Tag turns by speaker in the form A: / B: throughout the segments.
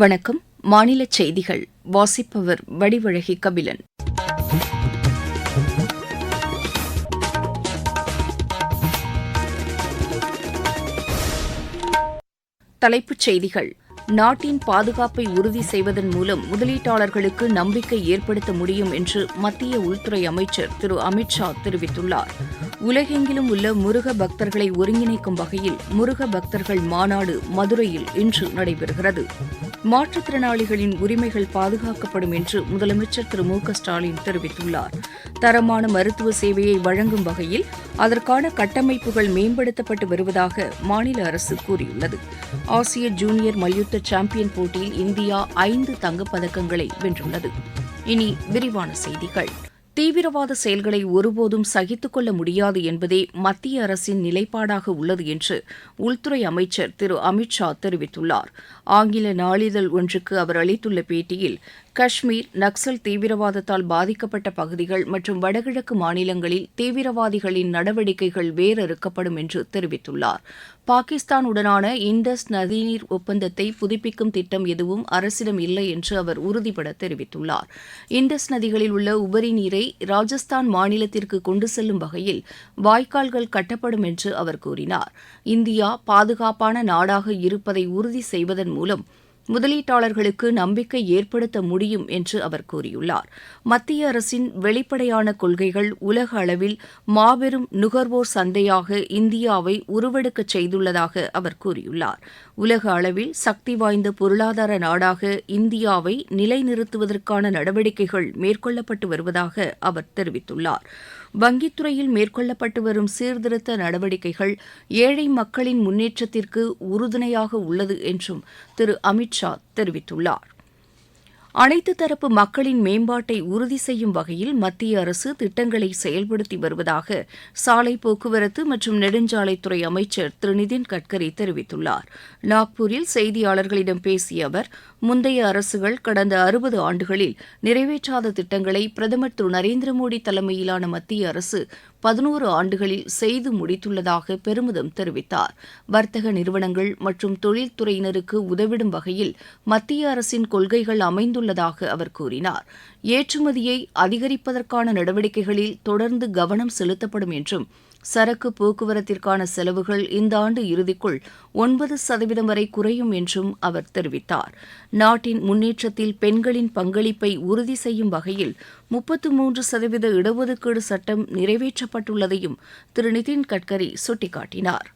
A: வணக்கம் மாநில செய்திகள் வாசிப்பவர் வடிவழகி கபிலன் தலைப்புச் செய்திகள் நாட்டின் பாதுகாப்பை உறுதி செய்வதன் மூலம் முதலீட்டாளர்களுக்கு நம்பிக்கை ஏற்படுத்த முடியும் என்று மத்திய உள்துறை அமைச்சர் திரு அமித்ஷா தெரிவித்துள்ளார் உலகெங்கிலும் உள்ள முருக பக்தர்களை ஒருங்கிணைக்கும் வகையில் முருக பக்தர்கள் மாநாடு மதுரையில் இன்று நடைபெறுகிறது மாற்றுத்திறனாளிகளின் உரிமைகள் பாதுகாக்கப்படும் என்று முதலமைச்சர் திரு மு ஸ்டாலின் தெரிவித்துள்ளார் தரமான மருத்துவ சேவையை வழங்கும் வகையில் அதற்கான கட்டமைப்புகள் மேம்படுத்தப்பட்டு வருவதாக மாநில அரசு கூறியுள்ளது ஆசிய ஜூனியர் மல்யுத்த சாம்பியன் போட்டியில் இந்தியா ஐந்து தங்கப்பதக்கங்களை வென்றுள்ளது இனி விரிவான செய்திகள் தீவிரவாத செயல்களை ஒருபோதும் சகித்துக் கொள்ள முடியாது என்பதே மத்திய அரசின் நிலைப்பாடாக உள்ளது என்று உள்துறை அமைச்சர் திரு அமித் ஷா தெரிவித்துள்ளார் ஆங்கில நாளிதழ் ஒன்றுக்கு அவர் அளித்துள்ள பேட்டியில் காஷ்மீர் நக்சல் தீவிரவாதத்தால் பாதிக்கப்பட்ட பகுதிகள் மற்றும் வடகிழக்கு மாநிலங்களில் தீவிரவாதிகளின் நடவடிக்கைகள் வேரறுக்கப்படும் என்று தெரிவித்துள்ளார் பாகிஸ்தானுடனான இண்டஸ் நதிநீர் ஒப்பந்தத்தை புதுப்பிக்கும் திட்டம் எதுவும் அரசிடம் இல்லை என்று அவர் உறுதிபட தெரிவித்துள்ளார் இண்டஸ் நதிகளில் உள்ள உபரி நீரை ராஜஸ்தான் மாநிலத்திற்கு கொண்டு செல்லும் வகையில் வாய்க்கால்கள் கட்டப்படும் என்று அவர் கூறினார் இந்தியா பாதுகாப்பான நாடாக இருப்பதை உறுதி செய்வதன் மூலம் முதலீட்டாளர்களுக்கு நம்பிக்கை ஏற்படுத்த முடியும் என்று அவர் கூறியுள்ளார் மத்திய அரசின் வெளிப்படையான கொள்கைகள் உலக அளவில் மாபெரும் நுகர்வோர் சந்தையாக இந்தியாவை உருவெடுக்கச் செய்துள்ளதாக அவர் கூறியுள்ளார் உலக அளவில் சக்தி வாய்ந்த பொருளாதார நாடாக இந்தியாவை நிலைநிறுத்துவதற்கான நடவடிக்கைகள் மேற்கொள்ளப்பட்டு வருவதாக அவர் தெரிவித்துள்ளார் வங்கித்துறையில் மேற்கொள்ளப்பட்டு வரும் சீர்திருத்த நடவடிக்கைகள் ஏழை மக்களின் முன்னேற்றத்திற்கு உறுதுணையாக உள்ளது என்றும் திரு அமித் ஷா தெரிவித்துள்ளார் அனைத்து தரப்பு மக்களின் மேம்பாட்டை உறுதி செய்யும் வகையில் மத்திய அரசு திட்டங்களை செயல்படுத்தி வருவதாக சாலை போக்குவரத்து மற்றும் நெடுஞ்சாலைத்துறை அமைச்சர் திரு நிதின் கட்கரி தெரிவித்துள்ளார் நாக்பூரில் செய்தியாளர்களிடம் பேசிய அவர் முந்தைய அரசுகள் கடந்த அறுபது ஆண்டுகளில் நிறைவேற்றாத திட்டங்களை பிரதமர் திரு நரேந்திர மோடி தலைமையிலான மத்திய அரசு பதினோரு ஆண்டுகளில் செய்து முடித்துள்ளதாக பெருமிதம் தெரிவித்தார் வர்த்தக நிறுவனங்கள் மற்றும் தொழில்துறையினருக்கு உதவிடும் வகையில் மத்திய அரசின் கொள்கைகள் அமைந்துள்ளதாக அவர் கூறினார் ஏற்றுமதியை அதிகரிப்பதற்கான நடவடிக்கைகளில் தொடர்ந்து கவனம் செலுத்தப்படும் என்றும் சரக்கு போக்குவரத்திற்கான செலவுகள் இந்த ஆண்டு இறுதிக்குள் ஒன்பது சதவீதம் வரை குறையும் என்றும் அவர் தெரிவித்தார் நாட்டின் முன்னேற்றத்தில் பெண்களின் பங்களிப்பை உறுதி செய்யும் வகையில் முப்பத்து மூன்று சதவீத இடஒதுக்கீடு சட்டம் நிறைவேற்றப்பட்டுள்ளதையும் திரு நிதின் கட்கரி சுட்டிக்காட்டினார்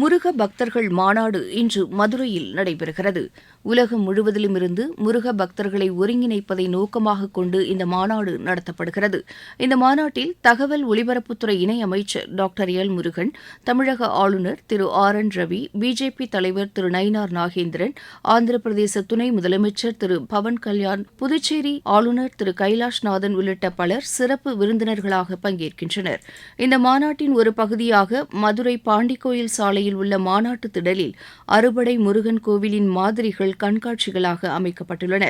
A: முருக பக்தர்கள் மாநாடு இன்று மதுரையில் நடைபெறுகிறது உலகம் முழுவதிலும் இருந்து முருக பக்தர்களை ஒருங்கிணைப்பதை நோக்கமாக கொண்டு இந்த மாநாடு நடத்தப்படுகிறது இந்த மாநாட்டில் தகவல் ஒலிபரப்புத்துறை இணையமைச்சர் டாக்டர் எல் முருகன் தமிழக ஆளுநர் திரு ஆர் என் ரவி பிஜேபி தலைவர் திரு நயினார் நாகேந்திரன் ஆந்திர பிரதேச துணை முதலமைச்சர் திரு பவன் கல்யாண் புதுச்சேரி ஆளுநர் திரு கைலாஷ்நாதன் உள்ளிட்ட பலர் சிறப்பு விருந்தினர்களாக பங்கேற்கின்றனர் இந்த மாநாட்டின் ஒரு பகுதியாக மதுரை பாண்டிக்கோயில் சாலையில் உள்ள மாநாட்டு திடலில் அறுபடை முருகன் கோவிலின் மாதிரிகள் படங்கள் கண்காட்சிகளாக அமைக்கப்பட்டுள்ளன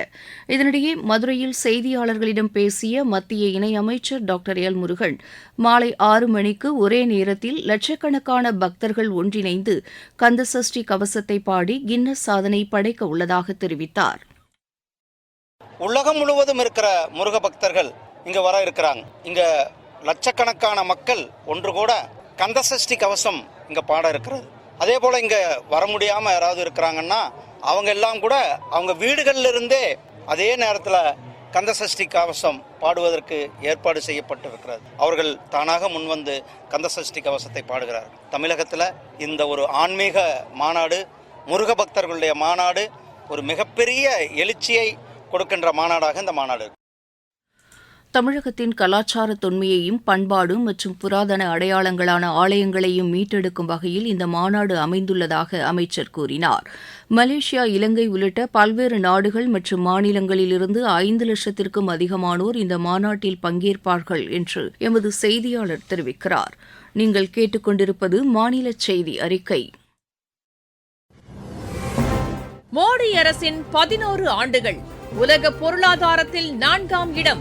A: இதனிடையே மதுரையில் செய்தியாளர்களிடம் பேசிய மத்திய இணையமைச்சர் டாக்டர் எல் முருகன் மாலை ஆறு மணிக்கு ஒரே நேரத்தில் லட்சக்கணக்கான பக்தர்கள் ஒன்றிணைந்து கந்தசஷ்டி கவசத்தை பாடி கின்னஸ் சாதனை படைக்க உள்ளதாக தெரிவித்தார்
B: உலகம் முழுவதும் இருக்கிற முருக பக்தர்கள் இங்க வர இருக்கிறாங்க இங்க லட்சக்கணக்கான மக்கள் ஒன்று கூட கந்தசஷ்டி கவசம் இங்க பாட இருக்கிறது அதே போல இங்க வர முடியாம யாராவது இருக்கிறாங்கன்னா அவங்க எல்லாம் கூட அவங்க வீடுகளில் இருந்தே அதே நேரத்தில் கந்தசஷ்டி கவசம் பாடுவதற்கு ஏற்பாடு செய்யப்பட்டிருக்கிறது அவர்கள் தானாக முன்வந்து கந்தசஷ்டி கவசத்தை பாடுகிறார்கள் தமிழகத்தில் இந்த ஒரு ஆன்மீக மாநாடு முருக பக்தர்களுடைய மாநாடு ஒரு மிகப்பெரிய எழுச்சியை கொடுக்கின்ற மாநாடாக இந்த மாநாடு
A: தமிழகத்தின் கலாச்சார தொன்மையையும் பண்பாடு மற்றும் புராதன அடையாளங்களான ஆலயங்களையும் மீட்டெடுக்கும் வகையில் இந்த மாநாடு அமைந்துள்ளதாக அமைச்சர் கூறினார் மலேசியா இலங்கை உள்ளிட்ட பல்வேறு நாடுகள் மற்றும் மாநிலங்களிலிருந்து ஐந்து லட்சத்திற்கும் அதிகமானோர் இந்த மாநாட்டில் பங்கேற்பார்கள் என்று எமது செய்தியாளர் தெரிவிக்கிறார் நீங்கள் கேட்டுக்கொண்டிருப்பது மாநில செய்தி அறிக்கை
C: மோடி அரசின் பதினோரு ஆண்டுகள் உலக பொருளாதாரத்தில் நான்காம் இடம்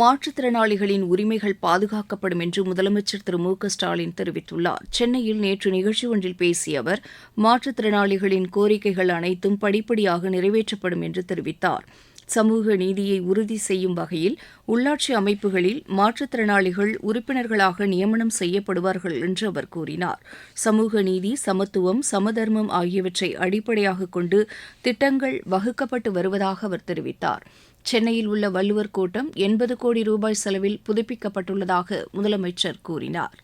A: மாற்றுத்திறனாளிகளின் உரிமைகள் பாதுகாக்கப்படும் என்று முதலமைச்சர் திரு மு க ஸ்டாலின் தெரிவித்துள்ளார் சென்னையில் நேற்று நிகழ்ச்சி ஒன்றில் பேசிய அவர் மாற்றுத்திறனாளிகளின் கோரிக்கைகள் அனைத்தும் படிப்படியாக நிறைவேற்றப்படும் என்று தெரிவித்தார் சமூக நீதியை உறுதி செய்யும் வகையில் உள்ளாட்சி அமைப்புகளில் மாற்றுத்திறனாளிகள் உறுப்பினர்களாக நியமனம் செய்யப்படுவார்கள் என்று அவர் கூறினார் சமூக நீதி சமத்துவம் சமதர்மம் ஆகியவற்றை அடிப்படையாக கொண்டு திட்டங்கள் வகுக்கப்பட்டு வருவதாக அவர் தெரிவித்தாா் சென்னையில் உள்ள வள்ளுவர் கோட்டம் எண்பது கோடி ரூபாய் செலவில் புதுப்பிக்கப்பட்டுள்ளதாக முதலமைச்சர் கூறினார்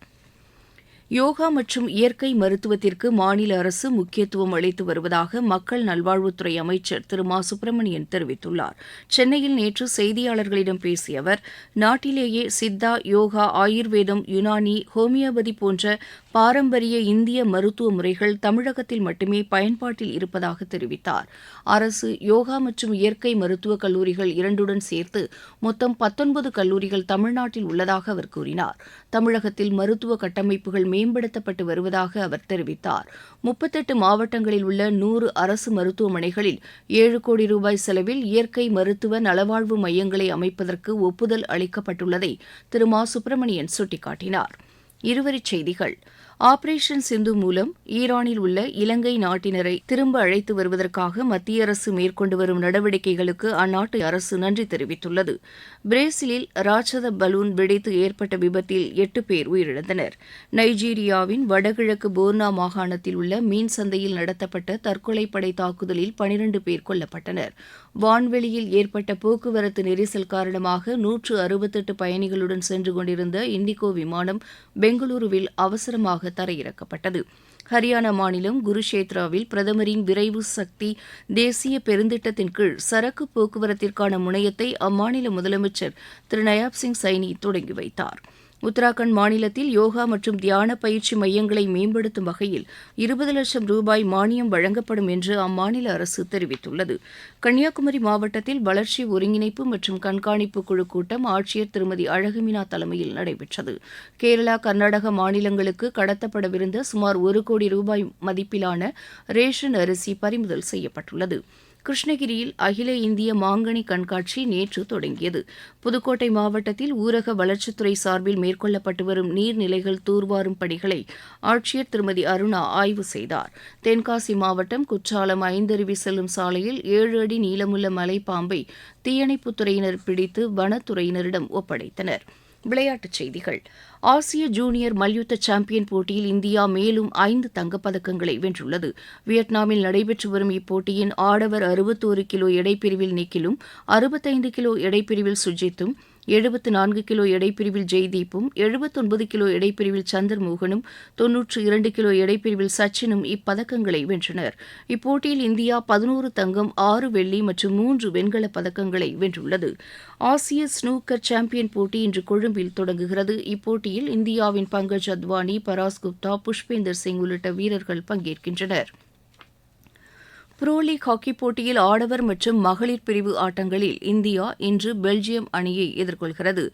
A: யோகா மற்றும் இயற்கை மருத்துவத்திற்கு மாநில அரசு முக்கியத்துவம் அளித்து வருவதாக மக்கள் நல்வாழ்வுத்துறை அமைச்சர் திரு மா சுப்பிரமணியன் தெரிவித்துள்ளார் சென்னையில் நேற்று செய்தியாளர்களிடம் பேசிய அவர் நாட்டிலேயே சித்தா யோகா ஆயுர்வேதம் யுனானி ஹோமியோபதி போன்ற பாரம்பரிய இந்திய மருத்துவ முறைகள் தமிழகத்தில் மட்டுமே பயன்பாட்டில் இருப்பதாக தெரிவித்தார் அரசு யோகா மற்றும் இயற்கை மருத்துவக் கல்லூரிகள் இரண்டுடன் சேர்த்து மொத்தம் பத்தொன்பது கல்லூரிகள் தமிழ்நாட்டில் உள்ளதாக அவர் கூறினார் தமிழகத்தில் மருத்துவ கட்டமைப்புகள் மேம்படுத்தப்பட்டு வருவதாக அவர் தெரிவித்தார் முப்பத்தெட்டு மாவட்டங்களில் உள்ள நூறு அரசு மருத்துவமனைகளில் ஏழு கோடி ரூபாய் செலவில் இயற்கை மருத்துவ நலவாழ்வு மையங்களை அமைப்பதற்கு ஒப்புதல் அளிக்கப்பட்டுள்ளதை திரு மா சுப்பிரமணியன் சுட்டிக்காட்டினாா் இருவரிச் செய்திகள் ஆபரேஷன் சிந்து மூலம் ஈரானில் உள்ள இலங்கை நாட்டினரை திரும்ப அழைத்து வருவதற்காக மத்திய அரசு மேற்கொண்டு வரும் நடவடிக்கைகளுக்கு அந்நாட்டு அரசு நன்றி தெரிவித்துள்ளது பிரேசிலில் ராட்சத பலூன் வெடித்து ஏற்பட்ட விபத்தில் எட்டு பேர் உயிரிழந்தனர் நைஜீரியாவின் வடகிழக்கு போர்னா மாகாணத்தில் உள்ள மீன் சந்தையில் நடத்தப்பட்ட தற்கொலை படை தாக்குதலில் பனிரண்டு பேர் கொல்லப்பட்டனர் வான்வெளியில் ஏற்பட்ட போக்குவரத்து நெரிசல் காரணமாக நூற்று அறுபத்தெட்டு பயணிகளுடன் சென்று கொண்டிருந்த இண்டிகோ விமானம் பெங்களூருவில் அவசரமாக தரையிறக்கப்பட்டது ஹரியானா மாநிலம் குருஷேத்ராவில் பிரதமரின் விரைவு சக்தி தேசிய பெருந்திட்டத்தின் கீழ் சரக்கு போக்குவரத்திற்கான முனையத்தை அம்மாநில முதலமைச்சர் திரு நயாப் சிங் சைனி தொடங்கி வைத்தாா் உத்தராகண்ட் மாநிலத்தில் யோகா மற்றும் தியான பயிற்சி மையங்களை மேம்படுத்தும் வகையில் இருபது லட்சம் ரூபாய் மானியம் வழங்கப்படும் என்று அம்மாநில அரசு தெரிவித்துள்ளது கன்னியாகுமரி மாவட்டத்தில் வளர்ச்சி ஒருங்கிணைப்பு மற்றும் கண்காணிப்பு குழு கூட்டம் ஆட்சியர் திருமதி அழகுமினா தலைமையில் நடைபெற்றது கேரளா கர்நாடக மாநிலங்களுக்கு கடத்தப்படவிருந்த சுமார் ஒரு கோடி ரூபாய் மதிப்பிலான ரேஷன் அரிசி பறிமுதல் செய்யப்பட்டுள்ளது கிருஷ்ணகிரியில் அகில இந்திய மாங்கனி கண்காட்சி நேற்று தொடங்கியது புதுக்கோட்டை மாவட்டத்தில் ஊரக வளர்ச்சித்துறை சார்பில் மேற்கொள்ளப்பட்டு வரும் நீர்நிலைகள் தூர்வாரும் பணிகளை ஆட்சியர் திருமதி அருணா ஆய்வு செய்தார் தென்காசி மாவட்டம் குற்றாலம் ஐந்தருவி செல்லும் சாலையில் ஏழு அடி நீளமுள்ள மலைப்பாம்பை தீயணைப்புத்துறையினர் பிடித்து வனத்துறையினரிடம் ஒப்படைத்தனா் விளையாட்டுச் செய்திகள் ஆசிய ஜூனியர் மல்யுத்த சாம்பியன் போட்டியில் இந்தியா மேலும் ஐந்து தங்கப்பதக்கங்களை வென்றுள்ளது வியட்நாமில் நடைபெற்று வரும் இப்போட்டியின் ஆடவர் அறுபத்தோரு கிலோ எடைப்பிரிவில் நிக்கிலும் அறுபத்தைந்து கிலோ எடைப்பிரிவில் சுஜித்தும் எழுபத்து நான்கு கிலோ எடைப்பிரிவில் ஜெய்தீப்பும் எழுபத்தொன்பது கிலோ எடைப்பிரிவில் மோகனும் தொன்னூற்று இரண்டு கிலோ எடைப்பிரிவில் சச்சினும் இப்பதக்கங்களை வென்றனர் இப்போட்டியில் இந்தியா பதினோரு தங்கம் ஆறு வெள்ளி மற்றும் மூன்று வெண்கலப் பதக்கங்களை வென்றுள்ளது ஆசிய ஸ்னூக்கர் சாம்பியன் போட்டி இன்று கொழும்பில் தொடங்குகிறது இப்போட்டியில் இந்தியாவின் பங்கஜ் அத்வானி பராஸ் குப்தா புஷ்பேந்தர் சிங் உள்ளிட்ட வீரர்கள் பங்கேற்கின்றனர் ப்ரோ லீக் ஹாக்கி போட்டியில் ஆடவர் மற்றும் மகளிர் பிரிவு ஆட்டங்களில் இந்தியா இன்று பெல்ஜியம் அணியை எதிர்கொள்கிறது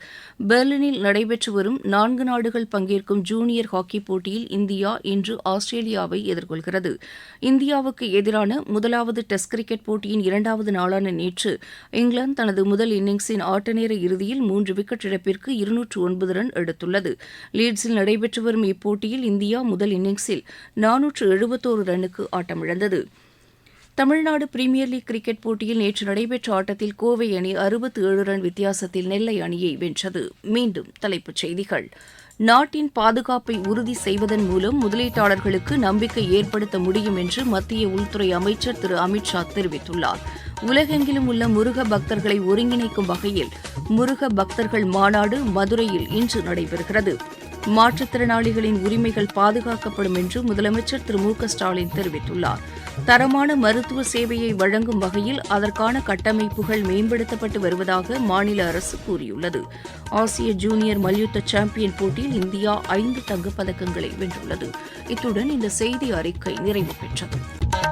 A: பெர்லினில் நடைபெற்று வரும் நான்கு நாடுகள் பங்கேற்கும் ஜூனியர் ஹாக்கி போட்டியில் இந்தியா இன்று ஆஸ்திரேலியாவை எதிர்கொள்கிறது இந்தியாவுக்கு எதிரான முதலாவது டெஸ்ட் கிரிக்கெட் போட்டியின் இரண்டாவது நாளான நேற்று இங்கிலாந்து தனது முதல் இன்னிங்ஸின் ஆட்டநேர இறுதியில் மூன்று விக்கெட் இழப்பிற்கு இருநூற்று ஒன்பது ரன் எடுத்துள்ளது லீட்ஸில் நடைபெற்று வரும் இப்போட்டியில் இந்தியா முதல் இன்னிங்ஸில் நானூற்று எழுபத்தோரு ரன்னுக்கு ஆட்டமிழந்தது தமிழ்நாடு பிரிமியர் லீக் கிரிக்கெட் போட்டியில் நேற்று நடைபெற்ற ஆட்டத்தில் கோவை அணி அறுபத்தி ஏழு ரன் வித்தியாசத்தில் நெல்லை அணியை வென்றது மீண்டும் தலைப்புச் செய்திகள் நாட்டின் பாதுகாப்பை உறுதி செய்வதன் மூலம் முதலீட்டாளர்களுக்கு நம்பிக்கை ஏற்படுத்த முடியும் என்று மத்திய உள்துறை அமைச்சர் திரு அமித்ஷா தெரிவித்துள்ளார் உலகெங்கிலும் உள்ள முருக பக்தர்களை ஒருங்கிணைக்கும் வகையில் முருக பக்தர்கள் மாநாடு மதுரையில் இன்று நடைபெறுகிறது மாற்றுத்திறனாளிகளின் உரிமைகள் பாதுகாக்கப்படும் என்று முதலமைச்சர் திரு மு ஸ்டாலின் தெரிவித்துள்ளார் தரமான மருத்துவ சேவையை வழங்கும் வகையில் அதற்கான கட்டமைப்புகள் மேம்படுத்தப்பட்டு வருவதாக மாநில அரசு கூறியுள்ளது ஆசிய ஜூனியர் மல்யுத்த சாம்பியன் போட்டியில் இந்தியா ஐந்து தங்கப்பதக்கங்களை வென்றுள்ளது இத்துடன் இந்த செய்தி அறிக்கை நிறைவு பெற்றது